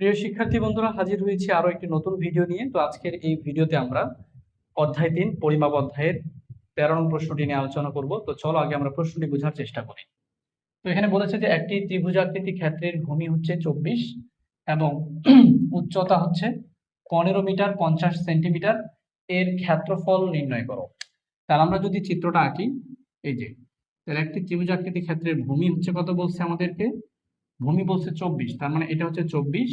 প্রিয় শিক্ষার্থী বন্ধুরা, হাজির হয়েছি আরও একটি নতুন ভিডিও নিয়ে। তো আজকের এই ভিডিওতে আমরা অধ্যায় তিন, পরিমাপ অধ্যায়ের তেরো নং প্রশ্নটি নিয়ে আলোচনা করব। তো চলো আগে আমরা প্রশ্নটি বোঝার চেষ্টা করি। তো এখানে বলেছে যে একটি ত্রিভুজাকৃতি ক্ষেত্রের ভূমি হচ্ছে চব্বিশ এবং উচ্চতা হচ্ছে পনেরো মিটার পঞ্চাশ সেন্টিমিটার। এর ক্ষেত্রফল নির্ণয় করো। তাহলে আমরা যদি চিত্রটা আঁকি, এই যে, তাহলে একটি ত্রিভুজাকৃতি ক্ষেত্রের ভূমি হচ্ছে কত বলছে আমাদেরকে? ভূমি বলছে চব্বিশ, তার মানে এটা হচ্ছে চব্বিশ।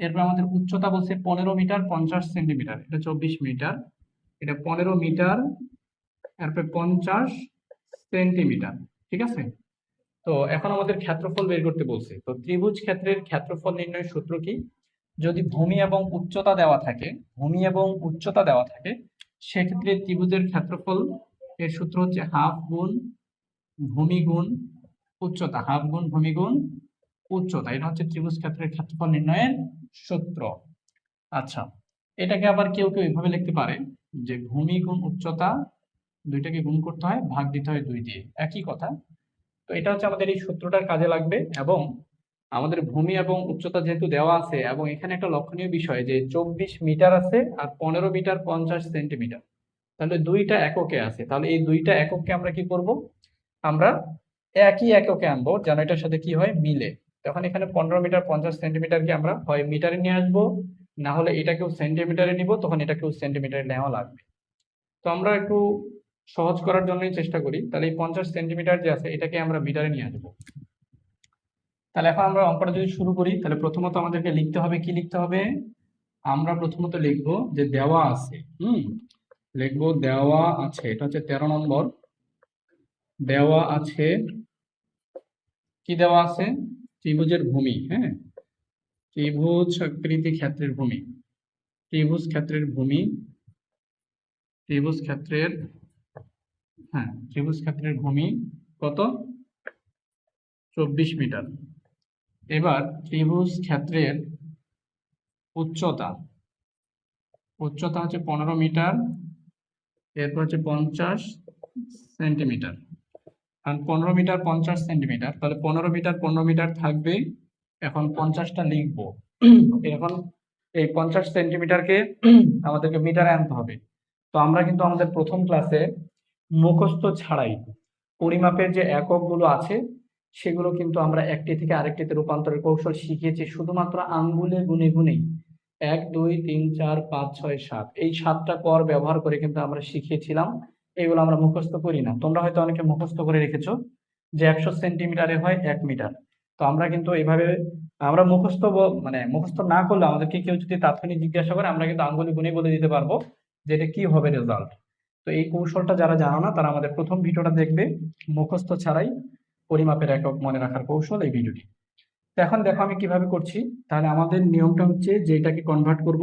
এরপর আমাদের উচ্চতা বলছে পনেরো মিটার, পঞ্চাশ সেন্টিমিটার। এটা চব্বিশ মিটার, এটা পনেরো মিটার, এরপরে পঞ্চাশ সেন্টিমিটার, ঠিক আছে? তো এখন আমাদের ক্ষেত্রফল বের করতে বলছে। তো ত্রিভুজ ক্ষেত্রের ক্ষেত্রফল নির্ণয়ের সূত্র কি? যদি ভূমি এবং উচ্চতা দেওয়া থাকে, ভূমি এবং উচ্চতা দেওয়া থাকে, সেক্ষেত্রে ত্রিভুজের ক্ষেত্রফল এর সূত্র হচ্ছে হাফ গুণ ভূমি গুণ উচ্চতা, হাফ গুণ ভূমি গুণ উচ্চতা এটা হচ্ছে ত্রিভুজ ক্ষেত্রের ক্ষেত্রফল নির্ণয়ের সূত্র। আচ্ছা এটাকে আবার কেউ কেউ এভাবে লিখতে পারে যে ভূমি গুণ উচ্চতা দুইটাকে গুণ করতে হয়, ভাগ দিতে হয় দুই দিয়ে। একই কথা। তো এটা হচ্ছে আমাদের এই সূত্রটার কাজে লাগবে এবং আমাদের ভূমি এবং উচ্চতা যেহেতু দেওয়া আছে এবং এখানে একটা লক্ষণীয় বিষয় যে চব্বিশ মিটার আছে আর পনেরো মিটার পঞ্চাশ সেন্টিমিটার। তাহলে দুইটা এককে আছে। তাহলে এই দুইটা এককে আমরা কি করব? আমরা একই এককে আনব, যেন এটার সাথে কি হয়? মিলে। তখন এখানে পনেরো মিটার, পঞ্চাশ সেন্টিমিটারকে আমরা হয় মিটারে নিয়ে আসব? না হলে এটাকেও সেন্টিমিটারে নিব, তখন এটাকেও সেন্টিমিটারে নেওয়া লাগবে। তো আমরা একটু সহজ করার জন্যই চেষ্টা করি। তাহলে এই পঞ্চাশ সেন্টিমিটার যে আছে, এটাকে আমরা মিটারে নিয়ে আসব। তাহলে এখন আমরা অঙ্কটা যদি শুরু করি, তাহলে প্রথমত আমাদেরকে লিখতে হবে, কি লিখতে হবে? আমরা প্রথমত লিখব যে দেওয়া আছে, হুম? লিখব দেওয়া আছে, এটা হচ্ছে তেরো নম্বর। দেওয়া আছে, কি দেওয়া আছে? ত্রিভুজের ভূমি হ্যাঁ? ত্রিভুজ আকৃতি ক্ষেত্রের ভূমি। ত্রিভুজ ক্ষেত্রের ভূমি, ত্রিভুজ ক্ষেত্রের হ্যাঁ ত্রিভুজ ক্ষেত্রের ভূমি কত? চব্বিশ মিটার। এবার ত্রিভুজ ক্ষেত্রের উচ্চতা। উচ্চতা হচ্ছে পনেরো মিটার, এরপর হচ্ছে পঞ্চাশ সেন্টিমিটার। পনেরো মিটার পঞ্চাশ সেন্টিমিটার, তাহলে পনেরো মিটার পনেরো মিটার থাকবে, এখন পঞ্চাশটা লিখব। এখন এই পঞ্চাশ সেন্টিমিটারকে আমাদেরকে মিটারে আনতে হবে। তো আমরা কিন্তু আমাদের প্রথম ক্লাসে মুখস্থ ছাড়াই পরিমাপের যে এককগুলো আছে, সেগুলো কিন্তু আমরা একটি থেকে আরেকটিতে রূপান্তরের কৌশল শিখিয়েছি, শুধুমাত্র আঙ্গুলে গুনে গুনেই। এক, দুই, তিন, চার, পাঁচ, ছয়, সাত, এই সাতটা কর ব্যবহার করে কিন্তু আমরা শিখিয়েছিলাম। এগুলো আমরা মুখস্থ করি না। তোমরা হয়তো অনেকে মুখস্থ করে রেখেছো যে একশো সেন্টিমিটারে হয় এক মিটার। তো আমরা কিন্তু এইভাবে আমরা মুখস্থ মানে মুখস্থ না করলে আমাদেরকে কেউ যদি তাৎক্ষণিক জিজ্ঞাসা করে, আমরা কিন্তু আঙ্গুলে গুনে বলে দিতে পারব যে এটা কি হবে রেজাল্ট তো এই কৌশলটা যারা জানো না, তারা আমাদের প্রথম ভিডিওটা দেখবে। মুখস্থ ছাড়াই পরিমাপের একক মনে রাখার কৌশল এই ভিডিওটি। তো এখন দেখো আমি কীভাবে করছি। তাহলে আমাদের নিয়মটা হচ্ছে যে এটাকে কনভার্ট করব,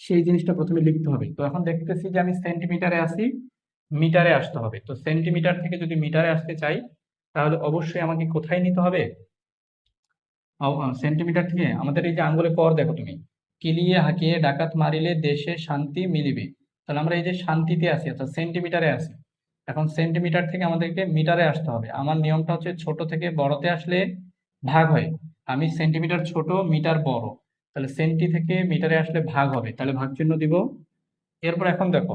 সেই জিনিসটা প্রথমে লিখতে হবে। তো এখন দেখতেছি যে আমি সেন্টিমিটারে আসি মিটারে আসতে হবে। তো সেন্টিমিটার থেকে যদি মিটারে আসতে চাই, তাহলে অবশ্যই আমাকে কোথায় নিতে হবে? সেন্টিমিটার থেকে আমাদের এই যে আঙ্গুলে কর দেখো তুমি। কিলিয়ে, হাঁকিয়ে, ডাকাত মারিলে দেশে শান্তি মিলিবে। তাহলে আমরা এই যে শান্তিতে আসি অর্থাৎ সেন্টিমিটারে আসি এখন সেন্টিমিটার থেকে আমাদেরকে মিটারে আসতে হবে। আমার নিয়মটা হচ্ছে ছোট থেকে বড়তে আসলে ভাগ হয়। আমি সেন্টিমিটার ছোট, মিটার বড়। তাহলে সেন্টি থেকে মিটারে আসলে ভাগ হবে। তাহলে ভাগ চিহ্ন দিব। এরপর এখন দেখো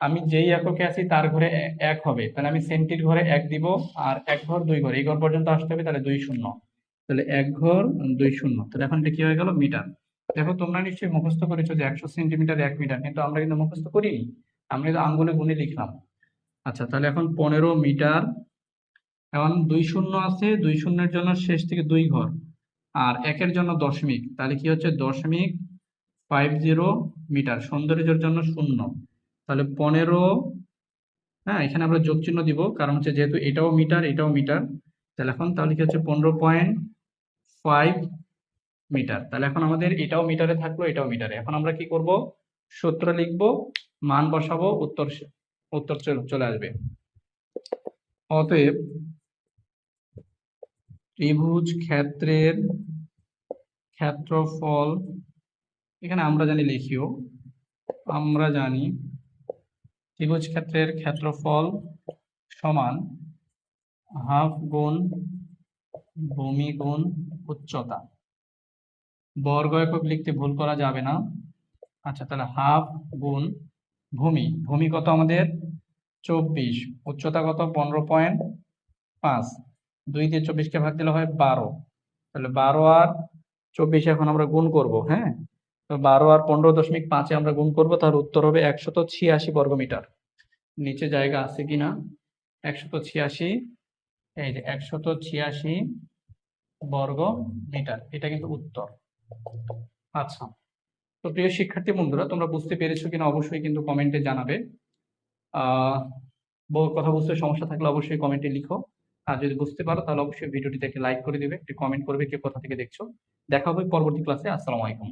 আমি যেই এককে আছি, তার ঘরে এক হবে। তাহলে আমি সেন্টির ঘরে এক দিব আর এক ঘর দুই ঘর। এই ঘর পর্যন্ত আসতে হবে, তাহলে দুই শূন্য। তাহলে এক ঘর, দুই শূন্য। তাহলে এখন এটা কি হয়ে গেল? মিটার। দেখো, তোমরা নিশ্চয়ই মুখস্থ করেছ যে একশো সেন্টিমিটার এক মিটার, কিন্তু আমরা কিন্তু মুখস্থ করিনি। আমরা কিন্তু আঙ্গুলে গুনে লিখলাম। আচ্ছা তাহলে এখন পনেরো মিটার। এখন দুই শূন্য আছে, দুই শূন্যের জন্য শেষ থেকে দুই ঘর। আর একের জন্য দশমিক। তাহলে কি হচ্ছে? দশমিক ফাইভ জিরো মিটার। সৌন্দর্যের জন্য শূন্য। তাহলে পনেরো হ্যাঁ এখানে আমরা যোগ চিহ্ন দিব, কারণ হচ্ছে যেহেতু এটাও মিটার এটাও মিটার, তাহলে এখন তাহলে কি হচ্ছে পনেরো পয়েন্ট ফাইভ মিটার, তাহলে এখন আমাদের এটাও মিটারে থাকল, এটাও মিটারে। এখন আমরা কি করব? সূত্র লিখব, মান বসাবো, উত্তর উত্তর চলে- আসবে। অতএব ত্রিভুজ ক্ষেত্রের ক্ষেত্রফল, এখানে আমরা জানি লিখিও, আমরা জানি ত্রিভুজ ক্ষেত্রের ক্ষেত্রফল সমান হাফ গুণ ভূমি গুণ উচ্চতা। বর্গ একক লিখতে ভুল করা যাবে না। আচ্ছা তাহলে হাফ গুণ ভূমি। ভূমি কত আমাদের? চব্বিশ। উচ্চতা কত? পনেরো পয়েন্ট পাঁচ। দুই দিয়ে চব্বিশকে ভাগ দিলে হয় বারো। তাহলে বারো আর চব্বিশ এখন আমরা গুণ করব হ্যাঁ? বারো আর পনেরো দশমিক পাঁচে আমরা গুণ করব, তার উত্তর হবে একশত ছিয়াশি বর্গমিটার নিচে জায়গা আছে কিনা? একশত ছিয়াশি, এই যে একশত ছিয়াশি বর্গ মিটার, এটা কিন্তু উত্তর। আচ্ছা তো প্রিয় শিক্ষার্থী বন্ধুরা, তোমরা বুঝতে পেরেছ কিনা অবশ্যই কিন্তু কমেন্টে জানাবে। আহ কথা বুঝতে সমস্যা থাকলে অবশ্যই কমেন্টে লিখো। আর যদি বুঝতে পারো, তাহলে অবশ্যই ভিডিওটিতে একটি লাইক করে দিবে, একটি কমেন্ট করবে কে কোথা থেকে দেখছ। দেখা হবে পরবর্তী ক্লাসে, আসসালামু আলাইকুম।